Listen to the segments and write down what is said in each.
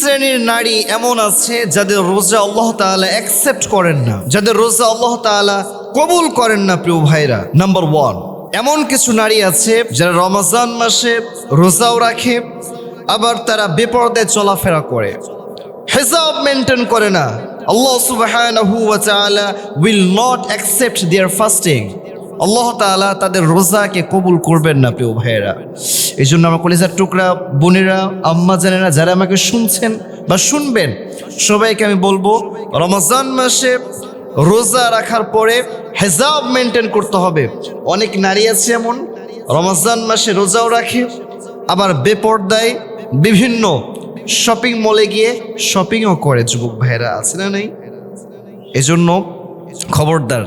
শ্রেণির নারী এমন আছে যাদের রোজা আল্লাহ তাআলা অ্যাকসেপ্ট করেন না, যাদের রোজা আল্লাহ তাআলা কবুল করেন না প্রিয় ভাইরা। নাম্বার ওয়ান এমন কিছু নারী আছে যারা রমজান মাসে রোজাও রাখে, আবার তারা বেপরদায় চলাফেরা করে। হেজাব মেনটেন করে না। Allah Ta'ala will not accept their fasting Allah Ta'ala তাদের রোজাকে কবুল করবেন না, প্রিয় ভাইয়েরা। এই জন্য আমার কলেজার টুকরা বোনেরা, আম্মা জানেরা, যারা আমাকে শুনছেন বা শুনবেন, সবাইকে আমি বলব, রমজান মাসে রোজা রাখার পরে হেজাব মেনটেন করতে হবে। অনেক নারী আছে এমন, রমজান মাসে রোজাও রাখে, আবার বেপর্দায় বিভিন্ন শপিং মলে গিয়ে শপিংও করে, যুবক ভাইয়েরা, আছে না নেই? এজন্য খবরদার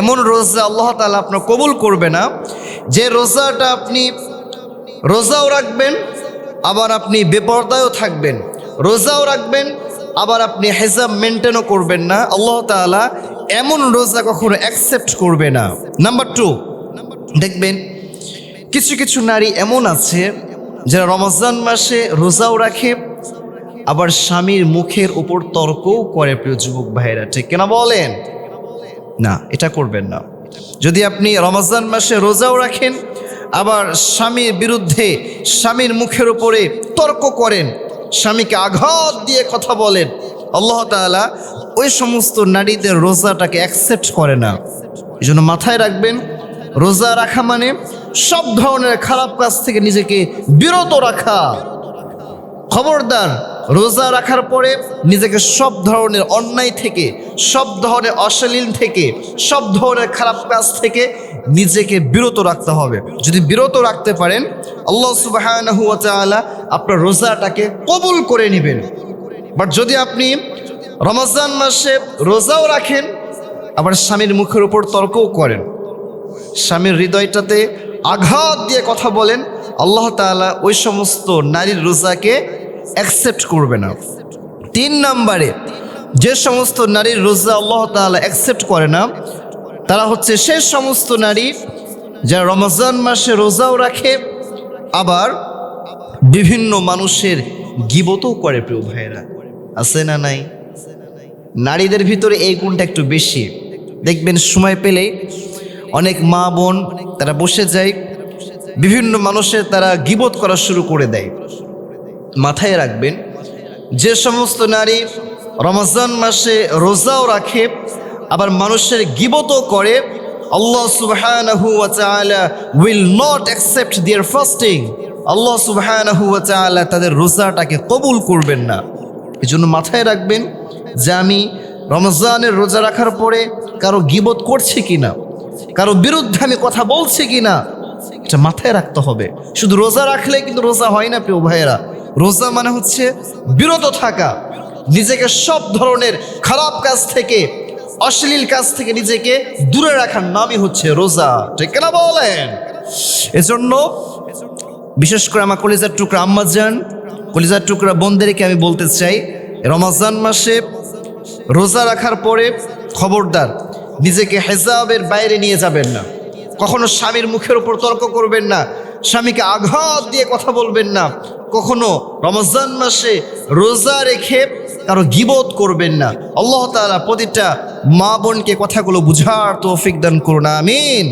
এমন রোজা আল্লাহ তাআলা আপনার কবুল করবে না। যে রোজাটা আপনি রোজাও রাখবেন, আবার আপনি বেপর্দায়ও থাকবেন। রোজাও রাখবেন, আবার আপনি হেজাব মেনটেনও করবেন না। আল্লাহ তাআলা এমন রোজা কখনো অ্যাকসেপ্ট করবে না। নাম্বার টু দেখবেন কিছু কিছু নারী এমন আছে, যারা রমজান মাসে রোজাও রাখে, আবার স্বামীর মুখের উপর তর্কও করে প্রিয় যুবক ভাইরা ঠিক কেনা বলেন? না, এটা করবেন না। যদি আপনি রমজান মাসে রোজাও রাখেন, আবার স্বামীর বিরুদ্ধে স্বামীর মুখের উপরে তর্ক করেন, স্বামীকে আঘাত দিয়ে কথা বলেন, আল্লাহ তাআলা ওই সমস্ত নারীদের রোজাটাকে অ্যাকসেপ্ট করে না। এই জন্য মাথায় রাখবেন, রোজা রাখা মানে সব ধরনের খারাপ কাজ থেকে নিজেকে বিরত রাখা। খবরদার রোজা রাখার পরে নিজেকে সব ধরনের অন্যায় থেকে, সব ধরনের অশ্লীল থেকে, সব ধরনের খারাপ কাজ থেকে নিজেকে বিরত রাখতে হবে। যদি বিরত রাখতে পারেন, আল্লাহ তাআলা আপনার রোজাটাকে কবুল করে নেবেন। বাট যদি আপনি রমজান মাসে রোজাও রাখেন, আবার স্বামীর মুখের উপর তর্কও করেন, স্বামীর হৃদয়টাতে আঘাত দিয়ে কথা বলেন, আল্লাহ তাআলা ওই সমস্ত নারীর রোজাকে অ্যাকসেপ্ট করবে না। তিন নম্বরে, যে সমস্ত নারীর রোজা আল্লাহ তাআলা অ্যাকসেপ্ট করে না, তারা হচ্ছে সে সমস্ত নারী যারা রমজান মাসে রোজাও রাখে, আবার বিভিন্ন মানুষের গিবতও করে প্রিয় ভাইয়েরা। আছে না নাই? নারীদের ভিতরে এই গুণটা একটু বেশি। দেখবেন সময় পেলে অনেক মা বোন তারা বসে যায়, বিভিন্ন মানুষের তারা গিবত করা শুরু করে দেয়। মাথায় রাখবেন, যে সমস্ত নারী রমজান মাসে রোজাও রাখে, আবার মানুষের গিবতও করে, Allah Subhanahu wa Ta'ala will not accept their fasting Allah Subhanahu wa Ta'ala তাদের রোজাটাকে কবুল করবেন না। এই জন্য মাথায় রাখবেন যে আমি রমজানের রোজা রাখার পরে কারও গিবত করছি কিনা, কারও বিরুদ্ধে আমি কথা বলছি কিনা, এটা মাথায় রাখতে হবে। শুধু রোজা রাখলে কিন্তু রোজা হয় না, প্রিয় ভাইয়েরা। রোজা মানে হচ্ছে বিরত থাকা, নিজেকে সব ধরনের খারাপ কাজ থেকে, অশ্লীল কাজ থেকে নিজেকে দূরে রাখার নামই হচ্ছে রোজা। ঠিক না বলেন? এজন্য বিশেষ করে আমার কলিজার টুকরা আম্মা যান, কলিজার টুকরা বোনদেরকে আমি বলতে চাই, রমাজান মাসে রোজা রাখার পরে খবরদার, নিজেকে হেজাবের বাইরে নিয়ে যাবেন না। কখনো স্বামীর মুখের উপর তর্ক করবেন না, স্বামীকে আঘাত দিয়ে কথা বলবেন না কখনো রমজান মাসে রোজা রেখে কারও গিবোধ করবেন না। আল্লাহ তালা প্রতিটা মা বোনকে কথাগুলো বুঝার তৌফিক দান করুন, আমিন।